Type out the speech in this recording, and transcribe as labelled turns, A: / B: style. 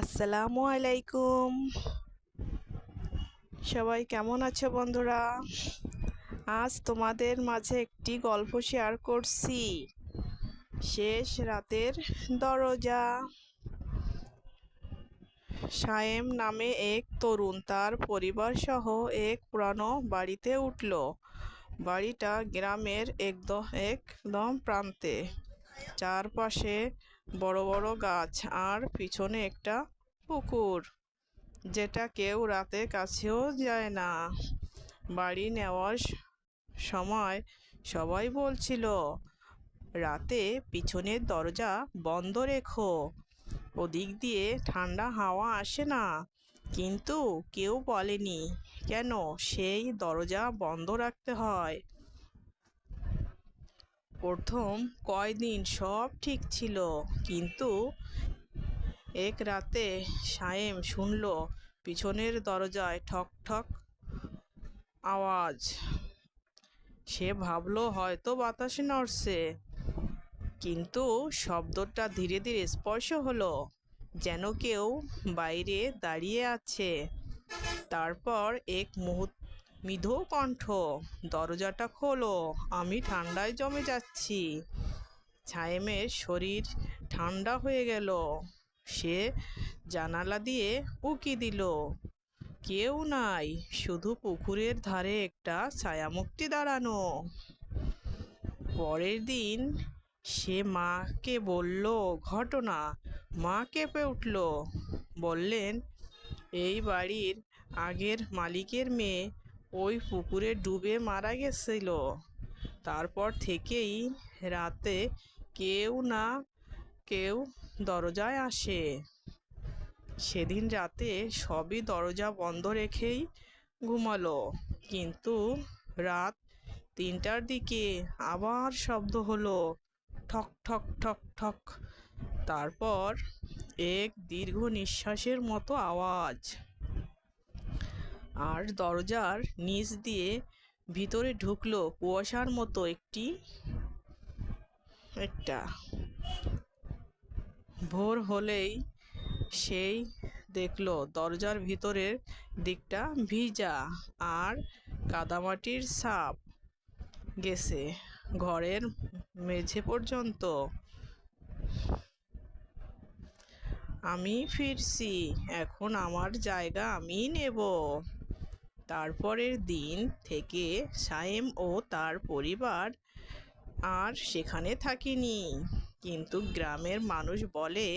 A: আসসালামু আলাইকুম। সবাই কেমন আছো বন্ধুরা? আজ তোমাদের মাঝে একটি গল্প শেয়ার করছি। শেষ রাতের দরজা। সায়েম নামে এক তরুণ তার পরিবার সহ এক পুরানো বাড়িতে উঠল। বাড়িটা গ্রামের একদম একদম প্রান্তে। চারপাশে বড় বড় গাছ আর পিছনে একটা পুকুর, যেটা কেউ রাতে কাছেও যায় না। বাড়ি নেওয়ার সময় সবাই বলছিল, রাতে পিছনের দরজা বন্ধ রেখো। ওদিক দিয়ে ঠান্ডা হাওয়া আসে না। কিন্তু কেউ বলেনি কেন সেই দরজা বন্ধ রাখতে হয়। প্রথম কয়দিন সব ঠিক ছিল, কিন্তু এক রাতে সায়েম শুনল পিছনের দরজায় ঠক ঠক আওয়াজ। সে ভাবলো, হয়তো বাতাসে নড়ছে। কিন্তু শব্দটা ধীরে ধীরে স্পর্শ হলো, যেন কেউ বাইরে দাঁড়িয়ে আছে। তারপর এক মুহূর্ত মৃদু কণ্ঠ, দরজাটা খোলো, আমি ঠান্ডায় জমে যাচ্ছি। ছায়েমের শরীর ঠান্ডা হয়ে গেল। সে জানালা দিয়ে উকি দিল। কেউ নাই, শুধু পুকুরের ধারে একটা ছায়ামূর্তি দাঁড়ানো। পরের দিন সে মাকে বলল, ঘটনা। মা কেঁপে উঠল। বললেন, এই বাড়ির আগের মালিকের মেয়ে ওই পুকুরে ডুবে মারা গেছিল। তারপর থেকেই রাতে কেউ না কেউ দরজায় আসে। সেদিন রাতে সবই দরজা বন্ধ রেখেই ঘুমালো। কিন্তু রাত তিনটার দিকে আবার শব্দ হলো। ঠক ঠক ঠক ঠক। তারপর এক দীর্ঘ নিঃশ্বাসের মতো আওয়াজ। আর দরজার নিচ দিয়ে ভিতরে ঢুকলো কুয়াশার মতো একটি, একটা। ভোর হলেই সেই দেখল দরজার ভিতরের দিকটা ভিজা আর কাদামাটির সাপ গেছে ঘরের মেঝে পর্যন্ত। আমি ফিরছি, এখন আমার জায়গা আমি নেব। তারপরের দিন থেকে সায়েম ও তার পরিবার আর সেখানে থাকিনি। কিন্তু গ্রামের মানুষ বলে